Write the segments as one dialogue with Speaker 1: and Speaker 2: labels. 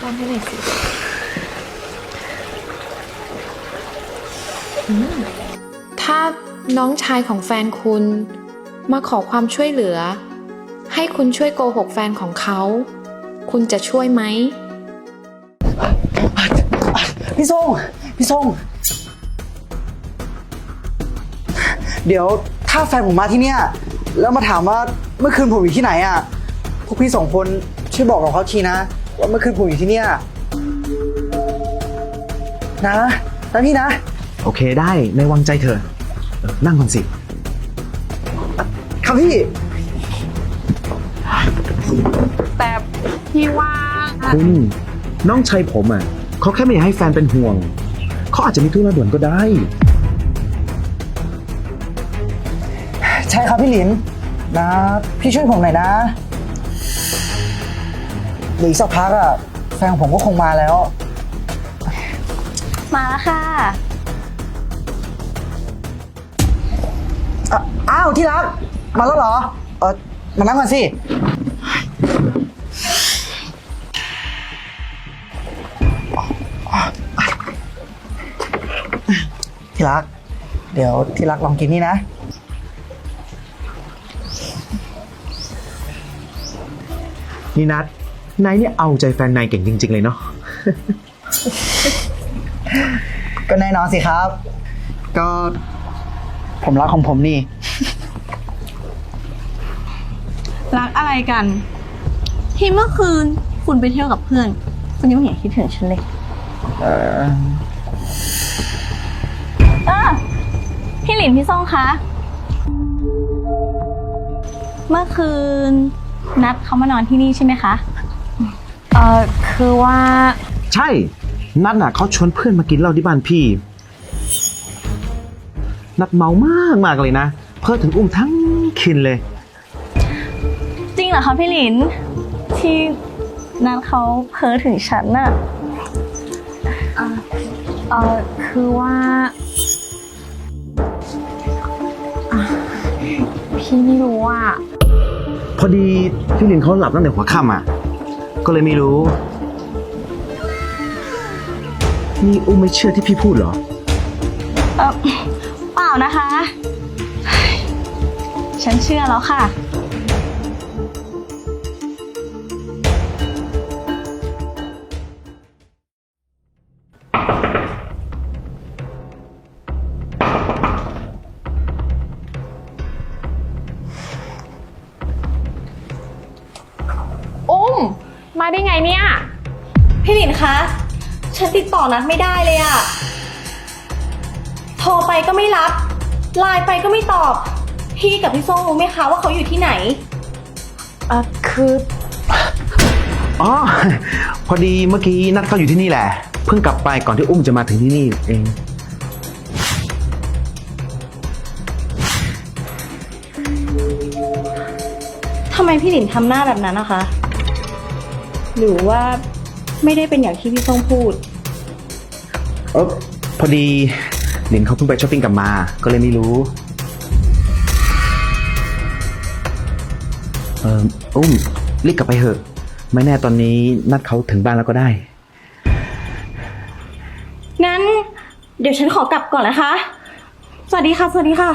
Speaker 1: ป้อนให้หน่อยสิถ้าน้องชายของแฟนคุณ มาขอความช่วยเหลือ ให้คุณช่วยโกหกแฟนของเขา คุณจะช่วยไหม
Speaker 2: พี่ส่งพี่ส่งเดี๋ยวถ้าแฟนผมมาที่เนี่ย แล้วมาถามว่าเมื่อคืนผมอยู่ที่ไหนอะ พวกพี่สองคนช่วยบอกกับเขาทีนะ ว่าเมื่อคืนผมอยู่ที่เนี่ย นะนะพี่นะ
Speaker 3: โอเคได้ในวางใจเถอะเออนั่งก่อนสิ
Speaker 2: ครับพี่
Speaker 1: แต่พี่ว่า
Speaker 3: คุณน้องชายผมอะเขาแค่ไม่อยากให้แฟนเป็นห่วง เขาอาจจะมีธุระด่วนก็ได้
Speaker 2: ใช่ครับพี่หลินนะ พี่ช่วยผมหน่อยนะ เดี๋ยวอีกสักพักอะแฟนผมก็คงมาแล้ว
Speaker 4: มาแล้วค่ะ
Speaker 2: อะอ้าวที่รักมาแล้วเหรอ เออมานั่งก่อนสิ ที่รัก เดี๋ยวที่รักลองกินนี่นะ
Speaker 3: นี่นัด นายเนี่ยเอาใจแฟนนายเก่งจริง ๆ เลยเนาะ
Speaker 2: ก็แน่นอนสิครับ ก็ผมรักของผมนี่
Speaker 4: รักอะไรกัน ที่เมื่อคืนคุณไปเที่ยวกับเพื่อน คุณยังไม่เห็นคิดถึงฉันเลย
Speaker 2: เออ
Speaker 4: เออพี่หลินพี่ซ่องคะ เมื่อคืน นัดเขามานอนที่นี่ใช่ไหมคะ
Speaker 1: เออคือว่า
Speaker 3: ใช่ นัดน่ะเขาชวนเพื่อนมากินเหล้าที่บ้านพี่ นัดเมามากมากๆเลยนะ เพื่อถึงอุ้มทั้งคืนเลย
Speaker 4: จริงเหรอคะพี่หลิน ที่นัดเขาเพ้อถึงฉันน่ะ
Speaker 1: เออคือว่าอะพี่ไม่รู้อะ
Speaker 3: พอดีพี่ลินเขาหลับตั้งแต่หัวค่ำอะ ก็เลยไม่รู้ นี่อุ้มไม่เชื่อที่พี่พูดเหรอ
Speaker 4: เออเปล่านะคะ ฉันเชื่อแล้วค่ะ
Speaker 1: มาได้ไงเนี่ย
Speaker 4: พี่หลินคะ ฉันติดต่อนัดไม่ได้เลยอะโทรไปก็ไม่รับ ไลน์ไปก็ไม่ตอบ พี่กับพี่ส้มรู้ไหมคะว่าเขาอยู่ที่ไหน
Speaker 1: เออคือ
Speaker 3: อ๋อ พอดีเมื่อกี้นัดเขาอยู่ที่นี่แหละ เพิ่งกลับไปก่อนที่อุ้มจะมาถึงที่นี่เอง
Speaker 4: ทำไมพี่หลินทำหน้าแบบนั้นนะคะ หรือว่าไม่ได้เป็นอย่างที่พี่ส้มพูด
Speaker 3: เออพอดีหลินเขาเพิ่งไปช้อปปิ้งกลับมา ก็เลยไม่รู้ เอออุ้มรีบกลับไปเถอะ ไม่แน่ตอนนี้นัดเขาถึงบ้านแล้วก็ได้
Speaker 4: งั้น เดี๋ยวฉันขอกลับก่อนนะคะ สวัสดีค่ะ สวัสดีค่ะ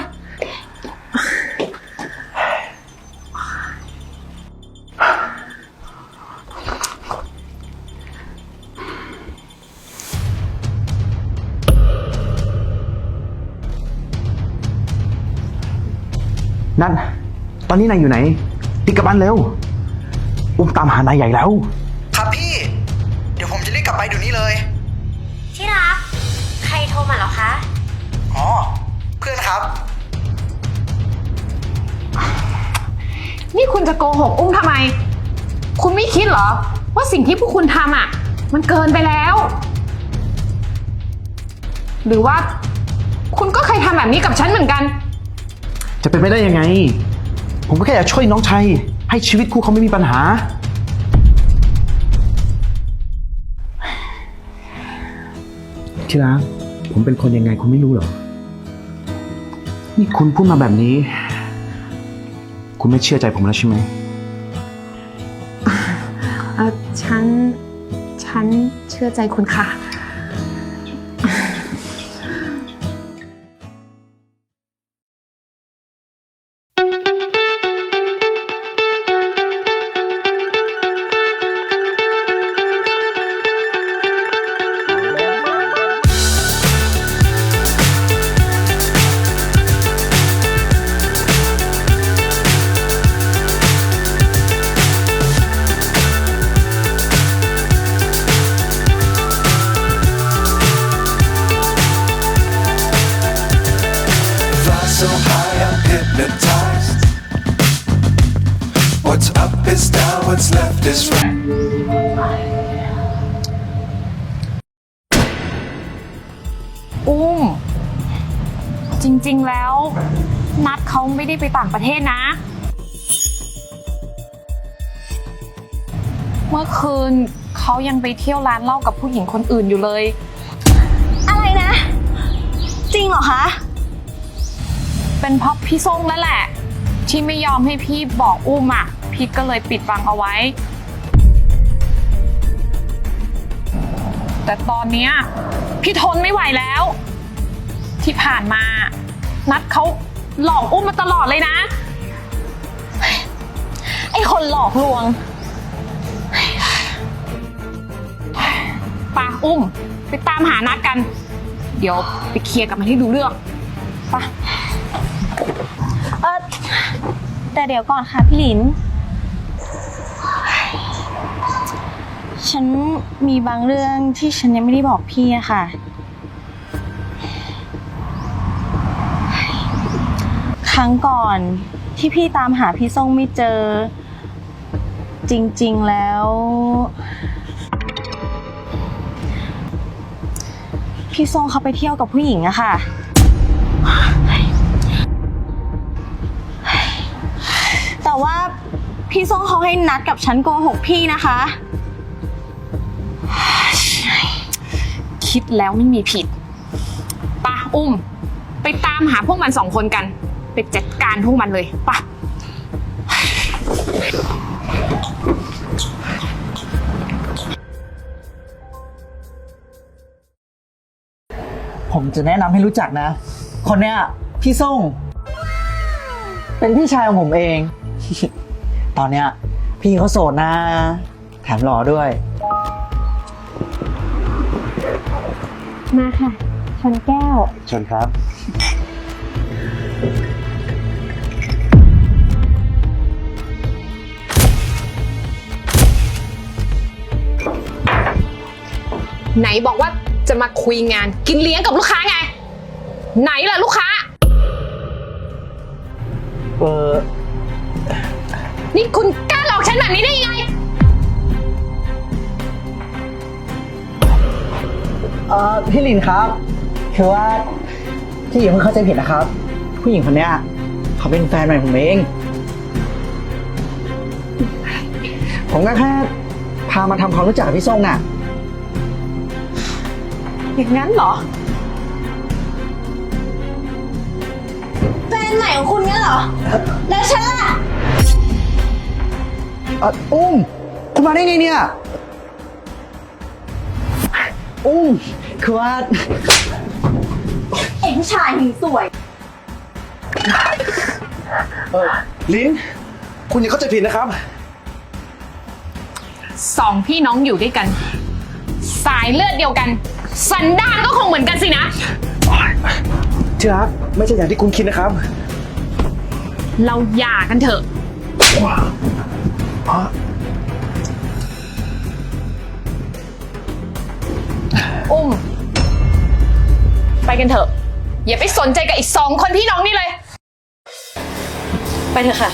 Speaker 3: นัดตอนนี้นายอยู่ไหนรีบกลับบ้านเร็ว อุ้มตามหานายใหญ่แล้ว
Speaker 2: ครับพี่ เดี๋ยวผมจะรีบกลับไปเดี๋ยวนี้เลย
Speaker 5: ที่รัก ใครโทรมาเหรอคะ
Speaker 2: อ๋อ เพื่อนครับ
Speaker 1: นี่คุณจะโกหกอุ้มทำไม คุณไม่คิดเหรอ ว่าสิ่งที่พวกคุณทำอะ มันเกินไปแล้ว หรือว่า คุณก็เคยทำแบบนี้กับฉันเหมือนกัน
Speaker 3: จะเป็นไปได้ยังไง ผมก็แค่อยากช่วยน้องชัย ให้ชีวิตคู่เขาไม่มีปัญหา ที่รักผมเป็นคนยังไงคุณไม่รู้เหรอ นี่คุณพูดมาแบบนี้ คุณไม่เชื่อใจผมแล้วใช่ไหม
Speaker 1: เออฉัน ฉันเชื่อใจคุณค่ะ
Speaker 6: so high, I'm hypnotized. What's up is down, what's left is right.
Speaker 1: อุ้ม จริงๆแล้ว นัดเขาไม่ได้ไปต่างประเทศนะ เมื่อคืนเขายังไปเที่ยวร้านเหล้ากับผู้หญิงคนอื่นอยู่เลย
Speaker 4: อะไรนะ จริงเหรอคะ
Speaker 1: เป็นเพราะพี่ส้มนั่นแหละ ที่ไม่ยอมให้พี่บอกอุ้มอะ พี่ก็เลยปิดบังเอาไว้ แต่ตอนเนี้ยพี่ทนไม่ไหวแล้ว ที่ผ่านมา นัดเขาหลอกอุ้มมาตลอดเลยนะ
Speaker 4: ไอ้คนหลอกลวง
Speaker 1: ปาอุ้ม ไปตามหานัดกัน เดี๋ยวไปเคลียร์กับมันให้ดูเรื่องปะ
Speaker 4: แต่เดี๋ยวก่อนค่ะพี่หลิน ฉันมีบางเรื่องที่ฉันยังไม่ได้บอกพี่อะค่ะ ครั้งก่อนที่พี่ตามหาพี่ส่งไม่เจอ จริงๆแล้ว พี่ส่งเขาไปเที่ยวกับผู้หญิงอะค่ะ พี่ส้งเขาให้นัดกับฉันโกหกพี่นะคะ
Speaker 1: คิดแล้วไม่มีผิดปะอุ้ม ไปตามหาพวกมันสองคนกัน ไปจัดการพวกมันเลยปะ
Speaker 2: ผมจะแนะนำให้รู้จักนะ คนเนี้ยพี่ส่ง เป็นพี่ชายของผมเอง ตอนเนี้ยพี่เขาโสดนะ แถมหล่อด้วย
Speaker 4: มาค่ะ ชนแก้ว
Speaker 3: เชิญครับ
Speaker 1: ไหนบอกว่าจะมาคุยงานกินเลี้ยงกับลูกค้าไง ไหนล่ะลูกค้า
Speaker 2: เออ
Speaker 1: นี่คุณกล้าหลอกฉันแบบนี้ได้ยังไง
Speaker 2: เออพี่ลินครับ คือว่าพี่อย่าเพิ่งเข้าใจผิดนะครับ ผู้หญิงคนเนี้ยเขาเป็นแฟนใหม่ผมเอง ผมก็แค่พามาทำความรู้จักกับพี่ส่งน่ะ
Speaker 1: อย่างนั้นเหรอ
Speaker 4: แฟนใหม่ของคุณงั้นเหรอ
Speaker 2: เอ่ออุ้มคุณมาได้ไงเนี่ย อุ้มคือว่า
Speaker 4: เอ็ผู้ชายหึงสวย
Speaker 3: เออลิ้น คุณอย่าเข้าใจผิดนะครับ
Speaker 1: สองพี่น้องอยู่ด้วยกัน สายเลือดเดียวกัน สันดานก็คงเหมือนกันสินะ
Speaker 3: ที่รักไม่ใช่อย่างที่คุณคิดนะครับ
Speaker 1: เราหย่ากันเถอะ อุ้ม ไปกันเถอะ อย่าไปสนใจกับอีกสองคนพี่น้องนี่เลย
Speaker 4: ไปเถอะค่ะ